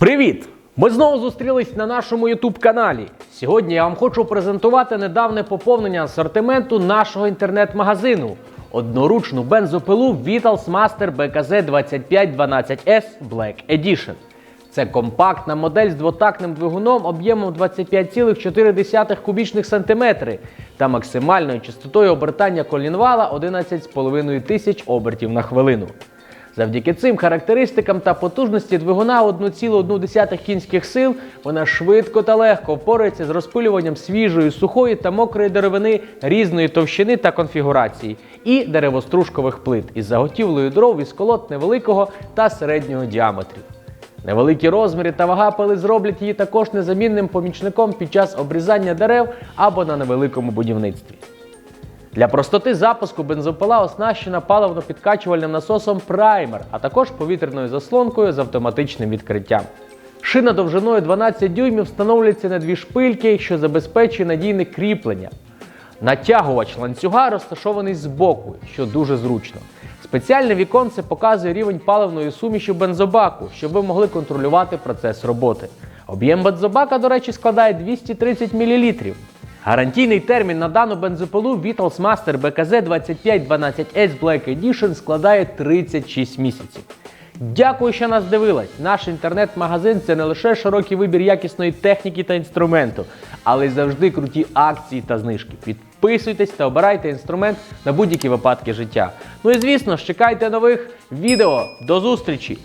Привіт! Ми знову зустрілись на нашому youtube каналі. Сьогодні я вам хочу презентувати недавне поповнення асортименту нашого інтернет-магазину. Одноручну бензопилу Vitals Master BKZ 2512S Black Edition. Це компактна модель з двотактним двигуном об'ємом 25,4 кубічних сантиметри та максимальною частотою обертання колінвала 11,5 тисяч обертів на хвилину. Завдяки цим характеристикам та потужності двигуна 1,1 кінських сил вона швидко та легко впорається з розпилюванням свіжої, сухої та мокрої деревини різної товщини та конфігурації і деревостружкових плит із заготівлею дров із колод невеликого та середнього діаметрів. Невеликі розміри та вага пили зроблять її також незамінним помічником під час обрізання дерев або на невеликому будівництві. Для простоти запуску бензопила оснащена паливно-підкачувальним насосом Primer, а також повітряною заслонкою з автоматичним відкриттям. Шина довжиною 12 дюймів встановлюється на дві шпильки, що забезпечує надійне кріплення. Натягувач ланцюга розташований збоку, що дуже зручно. Спеціальне віконце показує рівень паливної суміші бензобаку, щоб ви могли контролювати процес роботи. Об'єм бензобака, до речі, складає 230 мл. Гарантійний термін на дану бензопилу Vitals Master BKZ 2512S Black Edition складає 36 місяців. Дякую, що нас дивились. Наш інтернет-магазин це не лише широкий вибір якісної техніки та інструменту, але й завжди круті акції та знижки. Підписуйтесь та обирайте інструмент на будь-які випадки життя. Ну і звісно ж, чекайте нових відео. До зустрічі!